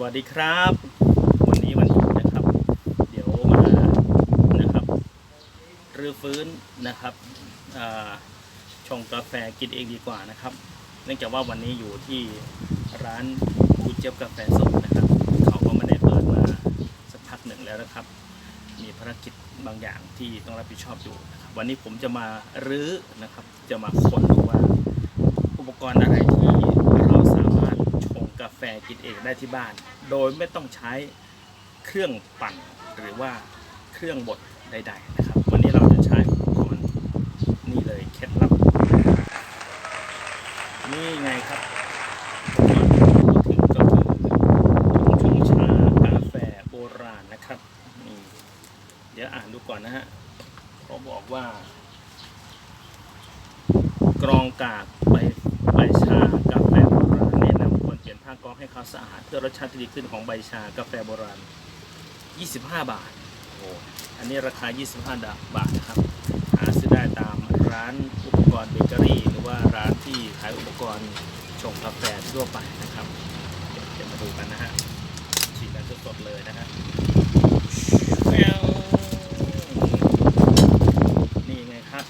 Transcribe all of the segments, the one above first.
สวัสดีครับ วันนี้วันหยุดนะครับ เดี๋ยวมานะครับรื้อฟื้นนะครับชงกาแฟกินเองดีกว่านะครับ เนื่องจากว่าวันนี้อยู่ที่ร้านกูเจี๊ยบกาแฟสดนะครับ เขาก็ไม่ได้เปิดมาสักพักหนึ่งแล้วนะครับ มีภารกิจบางอย่างที่ต้องรับผิดชอบอยู่นะครับวันนี้ผมจะมารื้อนะครับ จะมาค้นดูว่าอุปกรณ์อะไรที่ แฟกินเองได้ที่บ้าน โดยไม่ต้องใช้เครื่องปั่นหรือว่าเครื่องบดใดๆนะครับ วันนี้เราจะใช้อุปกรณ์นี่เลยเคล็ดลับ นี่ไงครับถึงก็คือชงชากาแฟโบราณนะครับนี่เดี๋ยวอ่านดูก่อนนะฮะเขาบอกว่า กรองกากใบใบชากาแฟโบราณแนะนำควรเปลี่ยนผ้ากรองให้เขาสะอาดเพื่อรส ชาติที่ดีขึ้นของใบชากาแฟโบราณ 25 บาท โอ้อันนี้ราคา 25 บาทนะครับ หาซื้อได้ตามร้านอุปกรณ์เบเกอรี่ หรือว่าร้านที่ขายอุปกรณ์ชงกาแฟทั่วไปนะครับ เดี๋ยวเดี๋ยวมาดูกันนะฮะฉีดกันสดๆเลยนะฮะนี่ไงครับ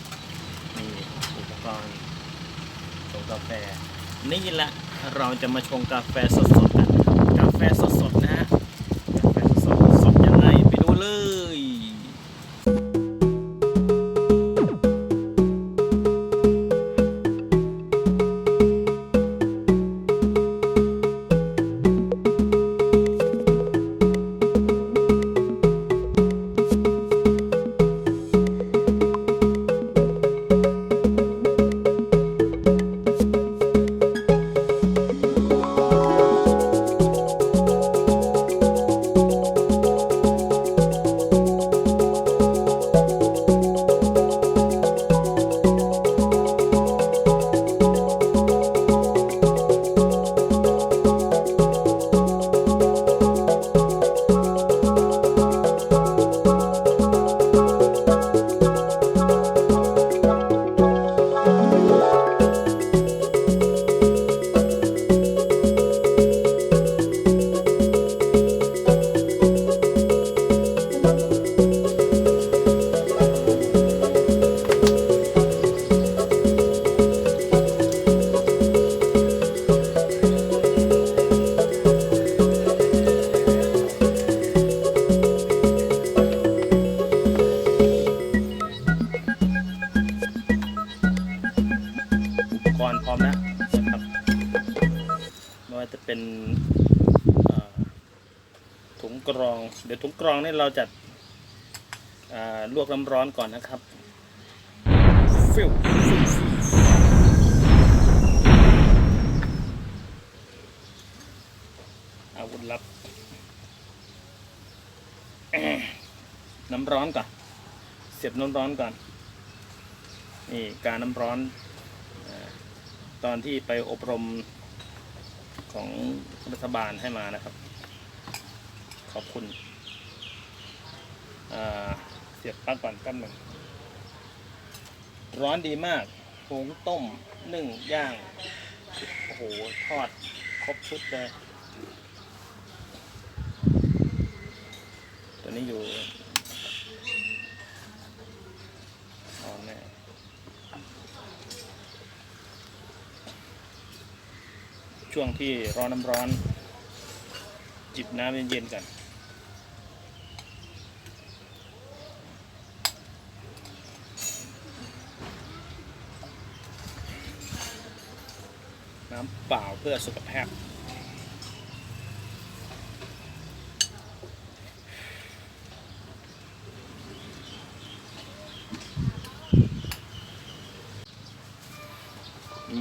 นี่อุปกรณ์ชงกาแฟ นี่แหละเราจะมาชงกาแฟสดๆกัน นะค นะครับไม่ว่าจะเป็นถุงกรอง เดี๋ยวถุงกรองนี่เราจะอ่าลวกน้ำร้อนก่อนนะครับฟิวอาวุธลับน้ำร้อนก่อน เสียบน้ำร้อนก่อน นี่การน้ำร้อน ตอนที่ไปอบรมของรัฐบาลให้มานะครับ ขอบคุณเสียบปลั๊กก่อนแป๊บหนึ่งร้อนดีมากหุงต้มนึ่งย่าง โอ้โห ทอด ครบชุดเลย ตัวนี้อยู่อ่อนแน่ ช่วงที่ร้อนน้ำร้อน จิบน้ำเย็นๆกัน น้ำเปล่าเพื่อสุขภาพ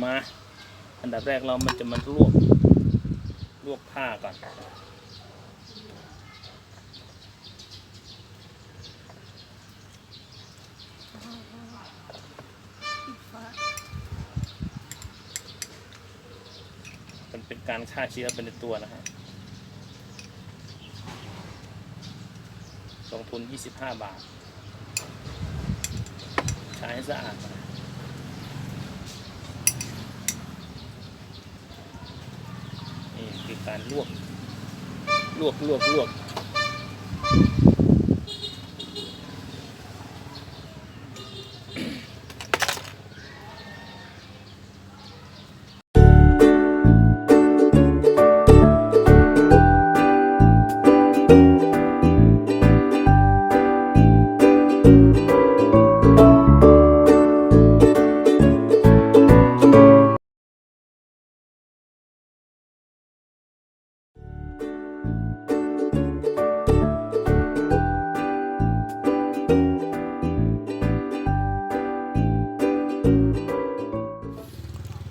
มา อัน ดับแรกเรามันจะมาลวกลวกผ้าก่อนมันเป็นการฆ่าเชื้อเป็นในตัวนะฮะลงทุน 25 บาท ใช้ให้สะอาด การลวก ลวกลวกลวก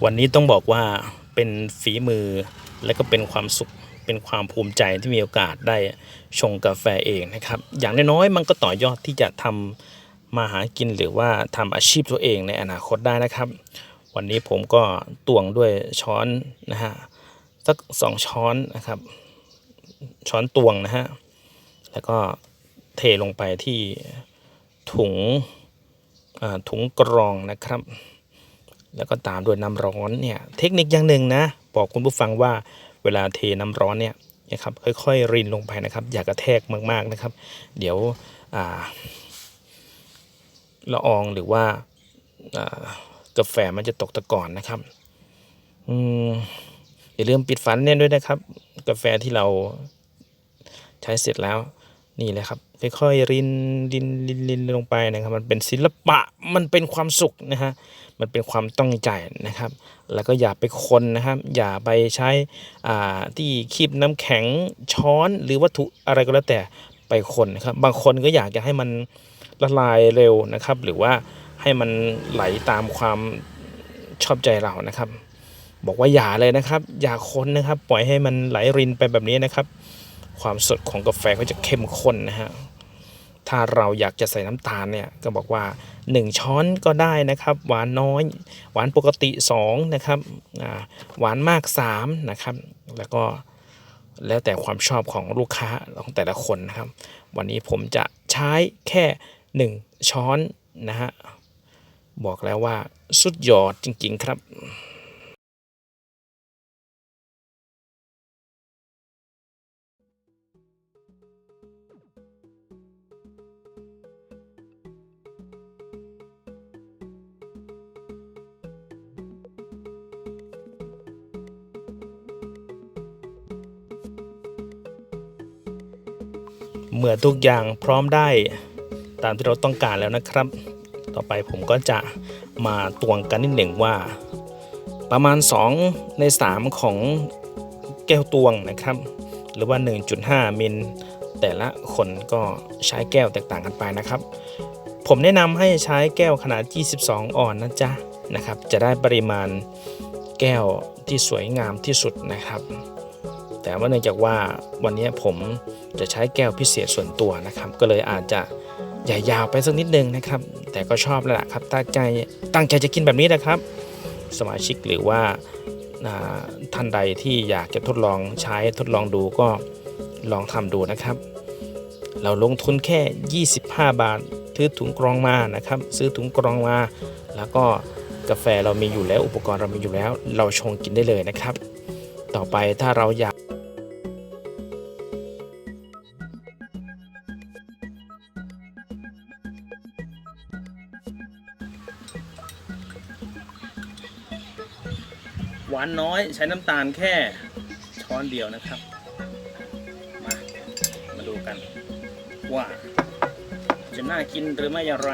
วันนี้ต้องบอกว่าเป็นฝีมือและก็เป็นความสุขเป็นความภูมิใจที่มีโอกาสได้ชงกาแฟเองนะครับ อย่างน้อยๆมันก็ต่อยอดที่จะทำมาหากินหรือว่าทำอาชีพตัวเองในอนาคตได้นะครับ วันนี้ผมก็ตวงด้วยช้อนนะฮะสักสองช้อนนะครับ ช้อนตวงนะฮะแล้วก็เทลงไปที่ถุงอ่าถุงกรองนะครับ แล้วก็ตามด้วยน้ำร้อนเนี่ยเทคนิคอย่างหนึ่งนะ บอกคุณผู้ฟังว่าเวลาเทน้ำร้อนเนี่ยนะครับค่อยๆรินลงไปนะครับ อย่ากระแทกมากๆนะครับ เดี๋ยวละอองหรือว่าากาแฟมันจะตกตะกอนนะครับอย่าลืมปิดฝาแน่นด้วยนะครับ กาแฟที่เราใช้เสร็จแล้ว นี่เลยครับค่อยๆรินรินรินรินลงไปนะครับ มันเป็นศิลปะมันเป็นความสุขนะฮะมันเป็นความต้องใจนะครับ แล้วก็อย่าไปคนนะครับ อย่าไปใช้อ่าที่คีบน้ำแข็งช้อนหรือวัตถุอะไรก็แล้วแต่ไปคนนะครับ บางคนก็อยากจะให้มันละลายเร็วนะครับ หรือว่าให้มันไหลตามความชอบใจเรานะครับ บอกว่าอย่าเลยนะครับ อย่าคนนะครับ ปล่อยให้มันไหลรินไปแบบนี้นะครับ ความสดของกาแฟก็จะเข้มข้นนะฮะถ้าเราอยากจะใส่น้ำตาลเนี่ยก็บอกว่า 1 ช้อนก็ได้นะครับ หวานน้อย หวานปกติ2นะครับหวานมาก3นะครับแล้วก็แล้วแต่ความชอบของลูกค้าของแต่ละคนนะครับ วันนี้ผมจะใช้แค่ 1 ช้อนนะฮะบอกแล้วว่าสุดยอดจริง ๆ ครับ เมื่อทุกอย่างพร้อมได้ตามที่เราต้องการแล้วนะครับ ต่อไปผมก็จะมาตวงกันนิดหนึ่งว่า ประมาณ 2 ใน 3 ของแก้วตวงนะครับ หรือว่า 1.5 มิลแต่ละคนก็ใช้แก้วแตกต่างกันไปนะครับ ผมแนะนำให้ใช้แก้วขนาด 22 ออนนะจ๊ะนะครับ จะได้ปริมาณแก้วที่สวยงามที่สุดนะครับ แต่ว่าเนื่องจากว่าวันนี้ผมจะใช้แก้วพิเศษส่วนตัวนะครับ ก็เลยอาจจะใหญ่ยาวไปสักนิดนึงนะครับ แต่ก็ชอบแล้วล่ะครับตั้งใจตั้งใจจะกินแบบนี้นะครับ สมาชิกหรือว่าอ่าท่านใดที่อยากจะทดลองใช้ทดลองดูก็ลองทำดูนะครับ เราลงทุนแค่ 25 บาทซื้อถุงกรองมานะครับ ซื้อถุงกรองมา แล้วก็กาแฟเรามีอยู่แล้วอุปกรณ์เรามีอยู่แล้ว เราชงกินได้เลยนะครับ ต่อไปถ้าเราอยากานน้อยใช้น้ำตาลแค่ช้อนเดียวนะครับ มา มาดูกัน ว่าจะน่ากินหรือไม่อย่างไร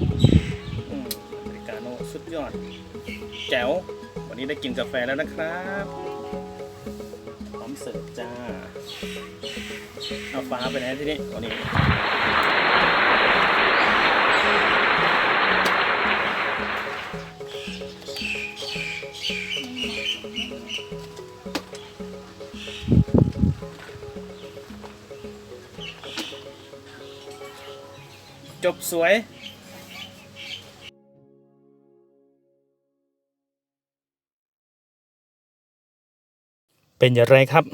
อเมริกาโน่สุดยอด แจ๋ว วันนี้ได้กินกาแฟแล้วนะครับพร้อมเสิร์ฟจ้า เอาฟ้าไปไหนที่นี่วันนี้จบสวย เป็นอย่างไรครับ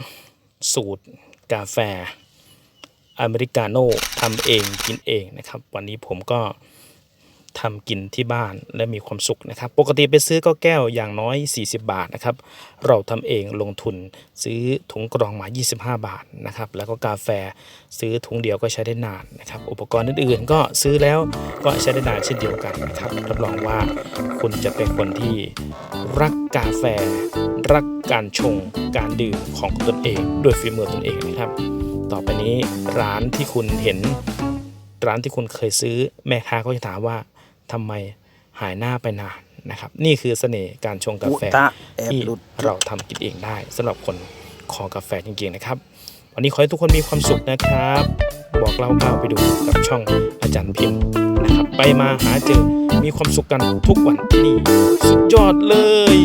สูตรกาแฟอเมริกาโน่ทำเองกินเองนะครับ วันนี้ผมก็ ทำกินที่บ้านและมีความสุขนะครับ ปกติไปซื้อก็แก้วอย่างน้อย 40 บาทนะครับ เราทำเองลงทุนซื้อถุงกรองมา 25 บาทนะครับ แล้วก็กาแฟซื้อถุงเดียวก็ใช้ได้นานนะครับ อุปกรณ์อื่นๆ ก็ซื้อแล้วก็ใช้ได้นานเช่นเดียวกันนะครับ รับรองว่าคุณจะเป็นคนที่รักกาแฟ รักการชง การดื่มของตนเองด้วยฝีมือตนเองนะครับ ต่อไปนี้ร้านที่คุณเห็นร้านที่คุณเคยซื้อแม่ค้าก็จะถามว่า ทำไมหายหน้าไปนานนะครับ นี่คือเสน่ห์การชงกาแฟอุตะแอบที่หลุดเราทำกินเองได้สำหรับคนคอกาแฟจริงๆนะครับ วันนี้ขอให้ทุกคนมีความสุขนะครับ บอกเล่าก้าวไปดูกับช่องอาจารย์พิมพ์นะครับ ไปมาหาเจอมีความสุขกันทุกวันที่นี่สุดยอดเลย